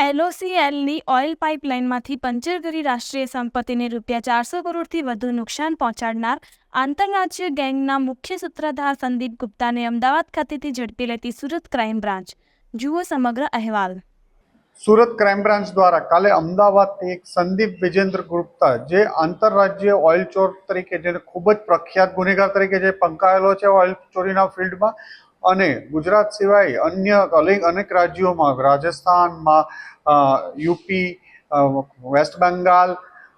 એલઓસીએલની oil પાઇપલાઇનમાંથી puncture કરી રાષ્ટ્રીય સંપત્તિને રૂપિયા ચારસો કરોડથી વધુ નુકસાન પહોંચાડનાર આંતરરાજ્ય ગેંગના મુખ્ય સૂત્રધાર સંદીપ ગુપ્તાને અમદાવાદ ખાતેથી ઝડપી લેતી સુરત ક્રાઇમ બ્રાન્ચ. જુઓ સમગ્ર અહેવાલ. સુરત ક્રાઇમ બ્રાન્ચ દ્વારા કાલે અમદાવાદથી એક સંદીપ વિજેન્દ્ર ગુપ્તા, જે આંતરરાજ્ય ઓઇલ ચોર તરીકે, જેને ખૂબ જ પ્રખ્યાત ગુનેગાર તરીકે જે પંકાયેલો છે ઓઇલ ચોરીના ફિલ્ડમાં અને ગુજરાત સિવાય અન્ય અનેક અનેક રાજ્યોમાં, રાજસ્થાનમાં યુપી વેસ્ટ બેંગાલ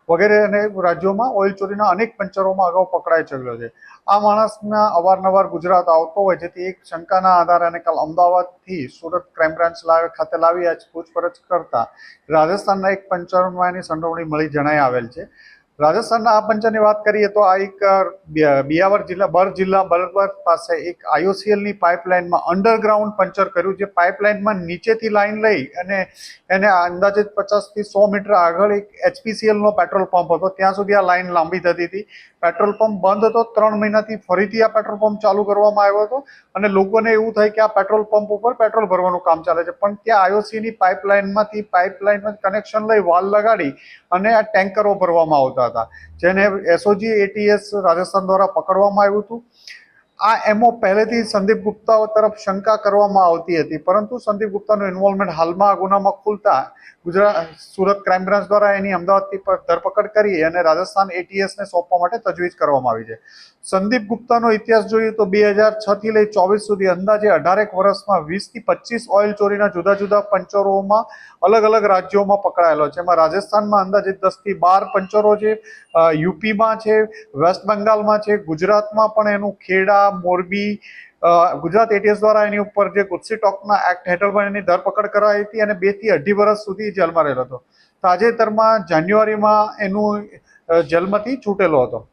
વગેરે અનેક રાજ્યોમાં ઓઇલ ચોરીના અનેક પંચરોમાં અગાઉ પકડાઈ ચૂક્યો છે. આ માણસના અવારનવાર ગુજરાત આવતો હોય, જેથી એક શંકાના આધારે અને કાલ અમદાવાદથી સુરત ક્રાઇમ બ્રાન્ચ ખાતે લાવી પૂછપરછ કરતા રાજસ્થાનના એક પંચરમાં એની સંડોવણી મળી જણાઈ આવેલ છે. રાજસ્થાનના આ પંચરની વાત કરીએ તો આ એક બિયાવર જિલ્લા, બર જિલ્લા બરબર પાસે એક આઈઓસીએલની પાઇપલાઇનમાં અંડરગ્રાઉન્ડ પંચર કર્યું, જે પાઇપલાઇનમાં નીચેથી લાઇન લઈ અને એને અંદાજે પચાસથી સો મીટર આગળ એક એચપીસીએલનો પેટ્રોલ પંપ હતો. ત્યાં સુધી આ લાઇન લાંબી થતી હતી. પેટ્રોલ પંપ બંધ હતો. ત્રણ મહિનાથી ફરીથી આ પેટ્રોલ પંપ ચાલુ કરવામાં આવ્યો હતો અને લોકોને એવું થાય કે આ પેટ્રોલ પંપ ઉપર પેટ્રોલ ભરવાનું કામ ચાલે છે. પણ ત્યાં આઈઓસીની પાઇપલાઇનમાંથી પાઇપલાઇનમાં કનેક્શન લઈ વાલ લગાડી અને આ ટેન્કરો ભરવામાં આવતા હતા. જેને એસઓજી એટીએસ રાજસ્થાન દ્વારા પકડવામાં આવ્યું હતું. આ એમો પહેલેથી સંદીપ ગુપ્તા તરફ શંકા કરવામાં આવતી હતી, પરંતુ સંદીપ ગુપ્તાનું ઇન્વોલ્વમેન્ટ હાલમાં આ ગુનામાં ખુલતા ગુજરાત, સુરત ક્રાઇમ બ્રાન્ચ દ્વારા એની અમદાવાદથી ધરપકડ કરી અને રાજસ્થાન એટીએસને સોંપવા માટે તજવીજ કરવામાં આવી છે. સંદીપ ગુપ્તાનો ઇતિહાસ જોઈએ તો બે હજાર છથી લઈ ચોવીસ સુધી અંદાજે અઢારેક વર્ષમાં વીસથી પચીસ ઓઇલ ચોરીના જુદા જુદા પંચરોમાં અલગ અલગ રાજ્યોમાં પકડાયેલો છે. એમાં રાજસ્થાનમાં અંદાજે દસથી બાર પંચરો છે યુપીમાં છે, વેસ્ટ બંગાળમાં છે, ગુજરાતમાં પણ એનું ખેડા મોરબી ગુજરાત એટીએસ દ્વારા એની ઉપર જે ગુસ્સી ટોકના એક્ટ હેઠળ પણ એની ધરપકડ કરાઈ હતી અને બેથી અઢી વર્ષ સુધી જેલમાં રહેલો હતો. તાજેતરમાં જાન્યુઆરીમાં એનું જેલમાંથી છૂટેલો હતો.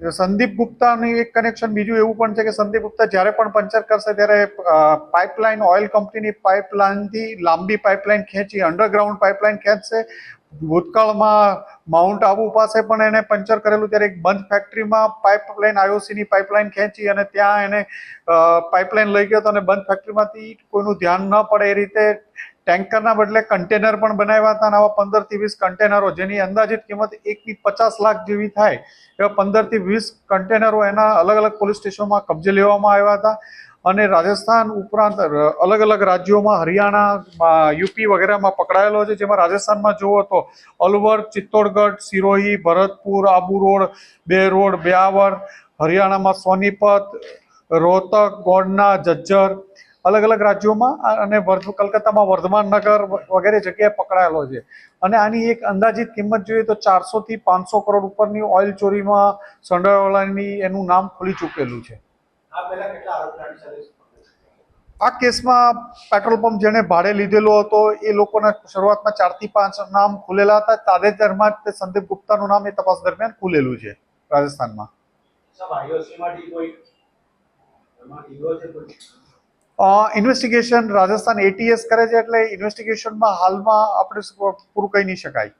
સંદીપ ગુપ્તાની એક કનેક્શન બીજું એવું પણ છે કે સંદીપ ગુપ્તા જ્યારે પણ પંચર કરશે ત્યારે પાઇપલાઇન ઓઇલ કંપનીની પાઇપલાઇનથી લાંબી પાઇપલાઇન ખેંચી અંડરગ્રાઉન્ડ પાઇપલાઇન ખેંચશે. ભૂતકાળમાં માઉન્ટ આબુ પાસે પણ એને પંચર કરેલું ત્યારે એક બંધ ફેક્ટરીમાં પાઇપલાઇન આઈઓસીની પાઇપલાઇન ખેંચી અને ત્યાં એને પાઇપલાઇન લઈ ગયો હતો અને બંધ ફેક્ટરીમાંથી કોઈનું ધ્યાન ન પડે એ રીતે ટેન્કરના બદલે કન્ટેનર પણ બનાવ્યા હતા અને આવા પંદરથી વીસ કન્ટેનરો જેની અંદાજિત કિંમત એકથી પચાસ લાખ જેવી થાય, એવા પંદરથી વીસ કન્ટેનરો એના અલગ અલગ પોલીસ સ્ટેશનમાં કબજે લેવામાં આવ્યા હતા. અને રાજસ્થાન ઉપરાંત અલગ અલગ રાજ્યોમાં હરિયાણા યુપી વગેરેમાં પકડાયેલો છે. જેમાં રાજસ્થાનમાં જુઓ તો અલવર, ચિત્તોડગઢ સિરોહી ભરતપુર, આબુ રોડ, બે રોડ, બ્યાવર, હરિયાણામાં સોનીપત, રોહતક, ગોંડના, જજ્જર, અલગ અલગ રાજ્યોમાં અને કલકત્તામાં વર્ધમાન નગર વગેરે જગ્યાએ પકડાયેલો છે. અને આની એક અંદાજિત કિંમત જોઈએ તો ચારસો થી પાંચસો કરોડ ઉપરની ઓઇલ ચોરીમાં સંડોવાળાની એનું નામ ખુલી ચૂકેલું છે. આ કેસમાં પેટ્રોલ પંપ જેણે ભાડે લીધેલો હતો એ લોકોના શરૂઆતમાં ચારથી પાંચ નામ ખુલેલા હતા. તાજેતરમાં તે સંદીપ ગુપ્તાનું નામ એ તપાસ દરમિયાન ખુલેલું છે રાજસ્થાનમાં. ઇન્વેસ્ટિગેશન રાજસ્થાન એટીએસ કરે છે એટલે ઇન્વેસ્ટિગેશનમાં હાલમાં આપણે પૂરું કહી નહીં શકાય.